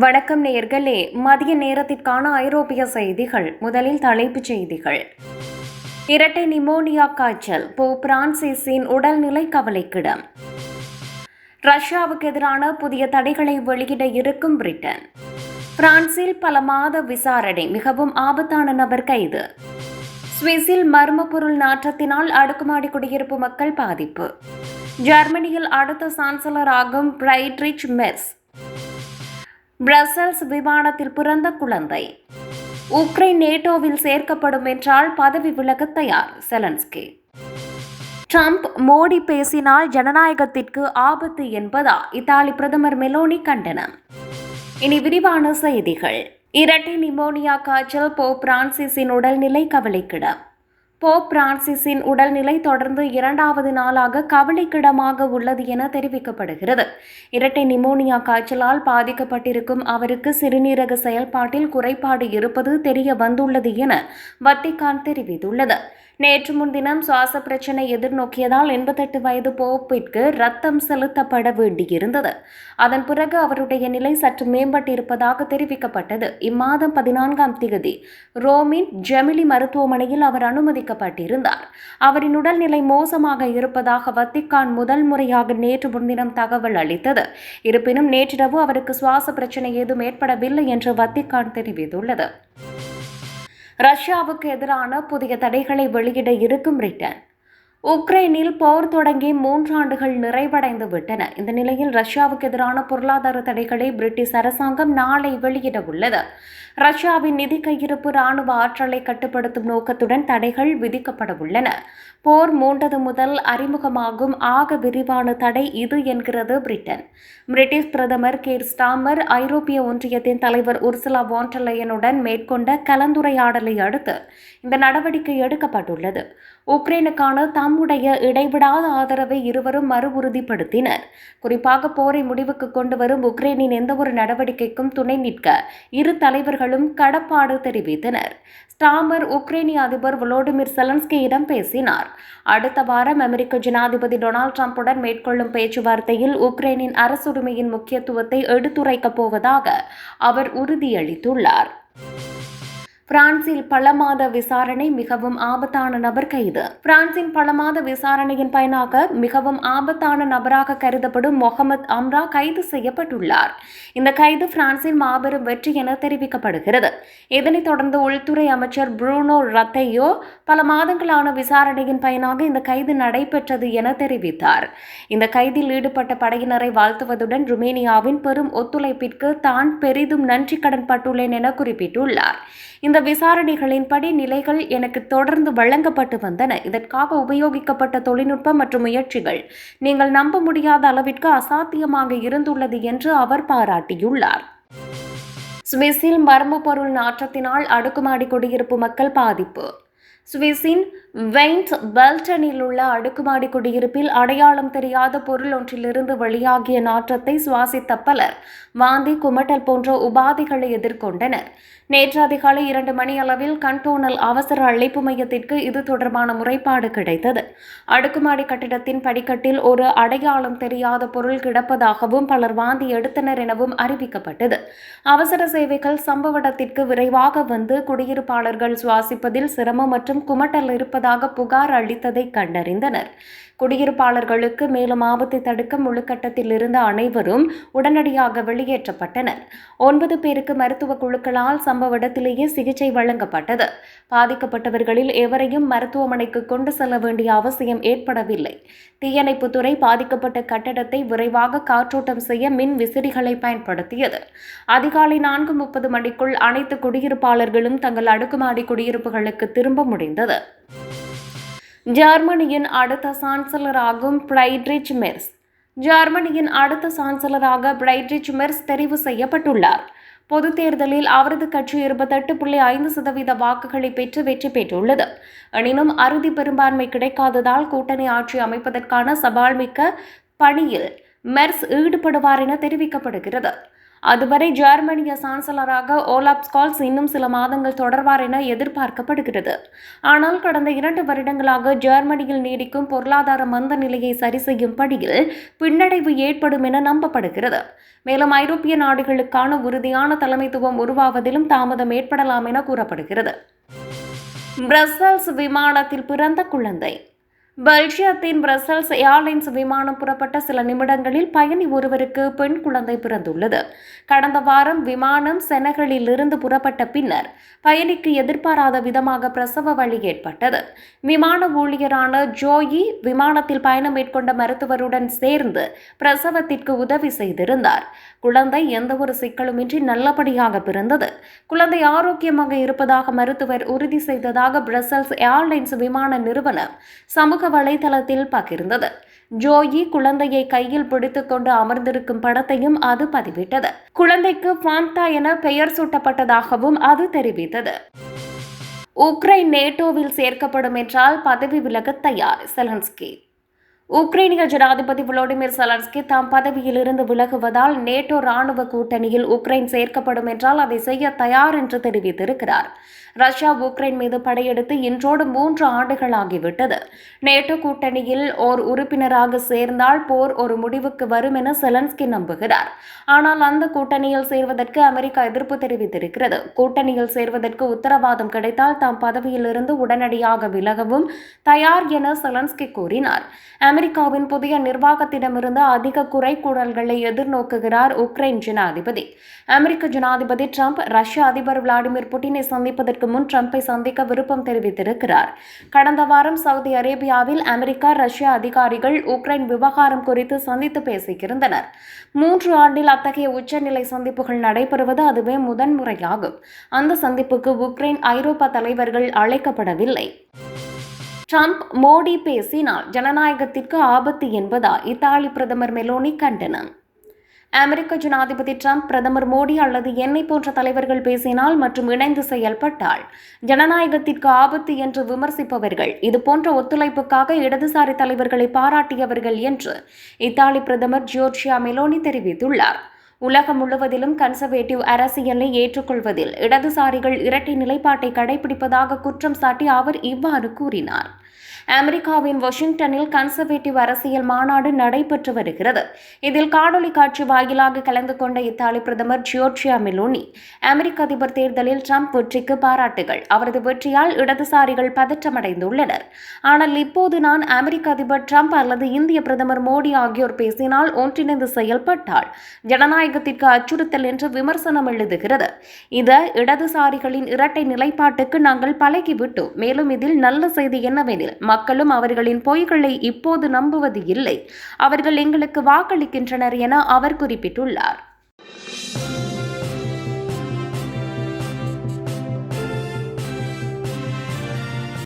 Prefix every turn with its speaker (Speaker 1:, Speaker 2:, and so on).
Speaker 1: வணக்கம் நேர்களே மதிய நேரத்திற்கான ஐரோப்பிய செய்திகள். முதலில் தலைப்புச் செய்திகள். இரட்டை நிமோனியா காய்ச்சல். போ பிரான்சிஸின் உடல்நிலை கவலைக்கிடம். ரஷ்யாவுக்கு எதிரான புதிய தடைகளை வெளியிட இருக்கும் பிரிட்டன். பிரான்சில் பல மாத விசாரணை. மிகவும் ஆபத்தான நபர் கைது. சுவிஸில் மர்ம பொருள் நாற்றத்தினால் அடுக்குமாடி குடியிருப்பு மக்கள் பாதிப்பு. ஜெர்மனியில் அடுத்த சான்சலர் ஆகும் பிரைட்ரிச் மெஸ் பிரசல்ஸ் விமானத்தில் பிறந்த குழந்தை. உக்ரைன் நேட்டோவில் சேர்க்கப்படும் என்றால் பதவி விலக தயார் செலன்ஸ்கி. ட்ரம்ப் மோடி பேசினால் ஜனநாயகத்திற்கு ஆபத்து என்பதா இத்தாலி பிரதமர் மெலோனி கண்டனம். இனி விரிவான செய்திகள். இரட்டை நிமோனியா காய்ச்சல் போ பிரான்சிஸின் உடல்நிலை கவலைக்கிடம். போப் பிரான்சிஸின் உடல்நிலை தொடர்ந்து இரண்டாவது நாளாக கவலைக்கிடமாக உள்ளது என தெரிவிக்கப்படுகிறது. இரட்டை நிமோனியா காய்ச்சலால் பாதிக்கப்பட்டிருக்கும் அவருக்கு சிறுநீரக செயல்பாட்டில் குறைபாடு இருப்பது தெரிய வந்துள்ளது என வத்திகான் தெரிவித்துள்ளது. நேற்று முன்தினம் சுவாச பிரச்சனை எதிர்நோக்கியதால் எண்பத்தெட்டு வயது போப்பிற்கு ரத்தம் செலுத்தப்பட வேண்டியிருந்தது. அதன் பிறகு அவருடைய நிலை சற்று மேம்பட்டிருப்பதாக தெரிவிக்கப்பட்டது. இம்மாதம் பதினான்காம் தேதி ரோமின் ஜெமிலி மருத்துவமனையில் அவர் அனுமதிக்கப்பட்டிருந்தார். அவரின் உடல்நிலை மோசமாக இருப்பதாக வத்திக்கான் முதல் முறையாக நேற்று முன்தினம் தகவல் அளித்தது. இருப்பினும் நேற்றிரவு அவருக்கு சுவாச பிரச்சனை ஏதும் ஏற்படவில்லை என்று வத்திக்கான் தெரிவித்துள்ளது. ரஷ்யாவுக்கு எதிரான புதிய தடைகளை வெளியிட இருக்கும் பிரிட்டன் உக்ரைனில் போர் தொடங்கி மூன்றாண்டுகள் நிறைவடைந்து விட்டன. இந்த நிலையில் ரஷ்யாவுக்கு எதிரான பொருளாதார தடைகளை பிரிட்டிஷ் அரசாங்கம் நாளை வெளியிட உள்ளது. ரஷ்யாவின் நிதி கையிருப்பு ராணுவ ஆற்றலை கட்டுப்படுத்தும் நோக்கத்துடன் தடைகள் விதிக்கப்பட உள்ளன. போர் மூண்டது முதல் அறிமுகமாகும் ஆக விரிவான தடை இது என்கிறது பிரிட்டன். பிரிட்டிஷ் பிரதமர் கேர் ஸ்டாமர் ஐரோப்பிய ஒன்றியத்தின் தலைவர் உர்சுலா வாண்டலையனுடன் மேற்கொண்ட கலந்துரையாடலை அடுத்து இந்த நடவடிக்கை எடுக்கப்பட்டுள்ளது. உக்ரைனுக்கான தம்முடைய இடைவிடாத ஆதரவை இருவரும் மறு உறுதிப்படுத்தினர் குறிப்பாக போரை முடிவுக்கு கொண்டு வரும் உக்ரைனின் எந்தவொரு நடவடிக்கைக்கும் துணை நிற்க இரு தலைவர்களும் கடப்பாடு தெரிவித்தனர். ஸ்டாமர் உக்ரைனிய அதிபர் வொலோடிமிர் செலன்ஸ்கியிடம் பேசினார். அடுத்த வாரம் அமெரிக்க ஜனாதிபதி டொனால்டு டிரம்புடன் மேற்கொள்ளும் பேச்சுவார்த்தையில் உக்ரைனின் அரசுரிமையின் முக்கியத்துவத்தை எடுத்துரைக்கப் போவதாக அவர் உறுதியளித்துள்ளார். பிரான்சில் பல மாத விசாரணை மிகவும் ஆபத்தான நபர் கைது. பிரான்சின் பல மாத விசாரணையின் பயனாக மிகவும் ஆபத்தான நபராக கருதப்படும் முகமது அம்ரா கைது செய்யப்பட்டுள்ளார். இந்த கைது பிரான்சின் மாபெரும் வெற்றி என தெரிவிக்கப்படுகிறது. இதனைத் தொடர்ந்து உள்துறை அமைச்சர் புரூனோ ரத்தையோ பல மாதங்களான விசாரணையின் பயனாக இந்த கைது நடைபெற்றது என தெரிவித்தார். இந்த கைதில் ஈடுபட்ட படையினரை வாழ்த்துவதுடன் ருமேனியாவின் பெரும் ஒத்துழைப்பிற்கு தான் பெரிதும் நன்றி கடன் பட்டுள்ளேன் என குறிப்பிட்டுள்ளார். இந்த விசாரணைகளின்படி நிலைகள் எனக்கு தொடர்ந்து வழங்கப்பட்டு வந்தன. இதற்காக உபயோகிக்கப்பட்ட தொழில்நுட்பம் மற்றும் முயற்சிகள் நீங்கள் நம்ப முடியாத அளவிற்கு அசாத்தியமாக இருந்துள்ளது என்று அவர் பாராட்டியுள்ளார். சுவிஸில் மர்ம பொருள் நாற்றத்தினால் அடுக்குமாடி குடியிருப்பு மக்கள் பாதிப்பு. சுவிஸின் வெயின்ட் பெல்டனில் உள்ள அடுக்குமாடி குடியிருப்பில் அடையாளம் தெரியாத பொருள் ஒன்றிலிருந்து வெளியாகிய நாற்றத்தை சுவாசித்த பலர் வாந்தி குமட்டல் போன்ற உபாதைகளை எதிர்கொண்டனர். நேற்று அதிகாலை இரண்டு மணி அளவில் கண்டோனல் அவசர அழைப்பு மையத்திற்கு இது தொடர்பான முறைப்பாடு கிடைத்தது. அடுக்குமாடி கட்டிடத்தின் படிக்கட்டில் ஒரு அடையாளம் தெரியாத பொருள் கிடப்பதாகவும் பலர் வாந்தி எடுத்தனர் எனவும் அறிவிக்கப்பட்டது. அவசர சேவைகள் சம்பவ இடத்திற்கு விரைவாக வந்து குடியிருப்பாளர்கள் சுவாசிப்பதில் சிரமம் மற்றும் குமட்டல் இருப்பதாக புகார் அளித்ததை கண்டறிந்தனர். குடியிருப்பாளர்களுக்கு மேலும் ஆபத்தை தடுக்க முழுக்கட்டத்தில் இருந்த அனைவரும் உடனடியாக வெளியேற்றப்பட்டனர். ஒன்பது பேருக்கு மருத்துவ குழுக்களால் சம்பவ இடத்திலேயே சிகிச்சை வழங்கப்பட்டது. பாதிக்கப்பட்டவர்களில் எவரையும் மருத்துவமனைக்கு கொண்டு செல்ல வேண்டிய அவசியம் ஏற்படவில்லை. தீயணைப்புத்துறை பாதிக்கப்பட்ட கட்டடத்தை விரைவாக காற்றோட்டம் செய்ய மின் விசிறிகளை பயன்படுத்தியது. அதிகாலை நான்கு முப்பது மணிக்குள் அனைத்து குடியிருப்பாளர்களும் தங்கள் அடுக்குமாடி குடியிருப்புகளுக்கு திரும்ப முடிந்தது. ஜெர்மனியின் அடுத்த சான்சலராகும் பிரைட்ரிச் மெர்ஸ். ஜெர்மனியின் அடுத்த சான்சலராக பிரைட்ரிச் மெர்ஸ் தெரிவு செய்யப்பட்டுள்ளார். பொதுத் தேர்தலில் அவரது கட்சி இருபத்தெட்டு புள்ளி ஐந்து சதவீத வாக்குகளை பெற்று வெற்றி பெற்றுள்ளது. எனினும் அறுதி பெரும்பான்மை கிடைக்காததால் கூட்டணி ஆட்சி அமைப்பதற்கான சவால்மிக்க பணியில் மெர்ஸ் ஈடுபடுவார் என தெரிவிக்கப்படுகிறது. அதுவரை ஜெர்மனிய சான்சலராக ஓலாப் ஸ்கால்ஸ் இன்னும் சில மாதங்கள் தொடர்வார் என எதிர்பார்க்கப்படுகிறது. ஆனால் கடந்த இரண்டு வருடங்களாக ஜெர்மனியில் நீடிக்கும் பொருளாதார மந்த நிலையை சரி செய்யும் படியில் பின்னடைவு ஏற்படும் என நம்பப்படுகிறது. மேலும் ஐரோப்பிய நாடுகளுக்கான உறுதியான தலைமைத்துவம் உருவாவதிலும் தாமதம் ஏற்படலாம் என கூறப்படுகிறது. பிரசல்ஸ் விமானத்தில் பிறந்த குழந்தை. பெல்ஜியத்தின் பிரசல்ஸ் ஏர்லைன்ஸ் விமானம் புறப்பட்ட சில நிமிடங்களில் பயணி ஒருவருக்கு பெண் குழந்தை பிறந்துள்ளது. கடந்த வாரம் விமானம் செனகலில் இருந்து புறப்பட்ட பின்னர் பயணிக்கு எதிர்பாராத விதமாக பிரசவ வழி ஏற்பட்டது. விமான ஊழியரான ஜோயி விமானத்தில் பயணம் மேற்கொண்ட மருத்துவருடன் சேர்ந்து பிரசவத்திற்கு உதவி செய்திருந்தார். குழந்தை எந்தவொரு சிக்கலுமின்றி நல்லபடியாக பிறந்தது. குழந்தை ஆரோக்கியமாக இருப்பதாக மருத்துவர் உறுதி செய்ததாக பிரசல்ஸ் ஏர்லைன்ஸ் விமான நிறுவனம் சமூக வலைதளத்தில் பகிர்ந்தது. ஜோயி குழந்தையை கையில் பிடித்துக்கொண்டு அமர்ந்திருக்கும் படத்தையும் அது பதிவிட்டது. குழந்தைக்கு ஃபாந்தா என பெயர் சூட்டப்பட்டதாகவும் அது தெரிவித்தது. உக்ரைன் நேட்டோவில் சேர்க்கப்படும் என்றால் பதவி விலக தயார் செலன்ஸ்கி. உக்ரைனிய ஜனாதிபதி விளாடிமிர் செலன்ஸ்கி தாம் பதவியிலிருந்து விலகுவதால் நேட்டோ ராணுவ கூட்டணியில் உக்ரைன் சேர்க்கப்படும் என்றால் அதை செய்ய தயார் என்று தெரிவித்திருக்கிறார். ரஷ்யா உக்ரைன் மீது படையெடுத்து இன்றோடு மூன்று ஆண்டுகள் ஆகிவிட்டது நேட்டோ கூட்டணியில் ஓர் உறுப்பினராக சேர்ந்தால் போர் ஒரு முடிவுக்கு வரும் என செலன்ஸ்கி நம்புகிறார். ஆனால் அந்த கூட்டணியில் சேர்வதற்கு அமெரிக்கா எதிர்ப்பு தெரிவித்திருக்கிறது. கூட்டணியில் சேர்வதற்கு உத்தரவாதம் கிடைத்தால் தாம் பதவியிலிருந்து உடனடியாக விலகவும் தயார் என செலன்ஸ்கி கூறினார். அமெரிக்காவின் புதிய நிர்வாகத்திடமிருந்து அதிக குறை கூடல்களை எதிர்நோக்குகிறார் உக்ரைன் ஜனாதிபதி. அமெரிக்க ஜனாதிபதி ட்ரம்ப் ரஷ்ய அதிபர் விளாடிமிர் புட்டினை சந்திப்பதற்கு முன் ட்ரம்ப்பை சந்திக்க விருப்பம் தெரிவித்திருக்கிறார். கடந்த வாரம் சவுதி அரேபியாவில் அமெரிக்கா ரஷ்ய அதிகாரிகள் உக்ரைன் விவகாரம் குறித்து சந்தித்து பேசியிருந்தனர். மூன்று ஆண்டில் அத்தகைய உச்சநிலை சந்திப்புகள் நடைபெறுவது அதுவே முதன்முறையாகும். அந்த சந்திப்புக்கு உக்ரைன் ஐரோப்பா தலைவர்கள் அழைக்கப்படவில்லை. ட்ரம்ப் மோடி பேசினால் ஜனநாயகத்திற்கு ஆபத்து என்பதா இத்தாலி பிரதமர் மெலோனி கண்டனம்? அமெரிக்க ஜனாதிபதி ட்ரம்ப் பிரதமர் மோடி அல்லது என்னை போன்ற தலைவர்கள் பேசினால் மற்றும் இணைந்து செயல்பட்டால் ஜனநாயகத்திற்கு ஆபத்து என்று விமர்சிப்பவர்கள் இதுபோன்ற ஒத்துழைப்புக்காக இடதுசாரி தலைவர்களை பாராட்டியவர்கள் என்று இத்தாலி பிரதமர் ஜோர்ஜியா மெலோனி தெரிவித்துள்ளார். உலகம் முழுவதிலும் கன்சர்வேட்டிவ் அரசியலை ஏற்றுக்கொள்வதில் இடதுசாரிகள் இரட்டை நிலைப்பாட்டை கடைபிடிப்பதாக குற்றம் சாட்டி அவர் இவ்வாறு கூறினார். அமெரிக்காவின் வாஷிங்டனில் கன்சர்வேட்டிவ் அரசியல் மாநாடு நடைபெற்று வருகிறது. இதில் காணொலி காட்சி வாயிலாக கலந்து கொண்ட இத்தாலி பிரதமர் ஜியோர்ஜியா மெலோனி அமெரிக்க அதிபர் தேர்தலில் ட்ரம்ப் வெற்றிக்கு பாராட்டுகள். அவரது வெற்றியால் இடதுசாரிகள் பதற்றமடைந்துள்ளனர். ஆனால் இப்போது நான் அமெரிக்க அதிபர் ட்ரம்ப் அல்லது இந்திய பிரதமர் மோடி ஆகியோர் பேசினால் ஒன்றிணைந்து செயல்பட்டால் ஜனநாயக ஜனநாயகத்திற்கு அச்சுறுத்தல் என்று விமர்சனம் எழுதுகிறது. இந்த இடதுசாரிகளின் இரட்டை நிலைப்பாட்டுக்கு நாங்கள் பழகிவிட்டோம். மேலும் இதில் நல்ல செய்தி என்னவெனில் மக்களும் அவர்களின் பொய்களை இப்போது நம்புவது இல்லை. அவர்கள் எங்களுக்கு வாக்களிக்கின்றனர் என அவர் குறிப்பிட்டுள்ளார்.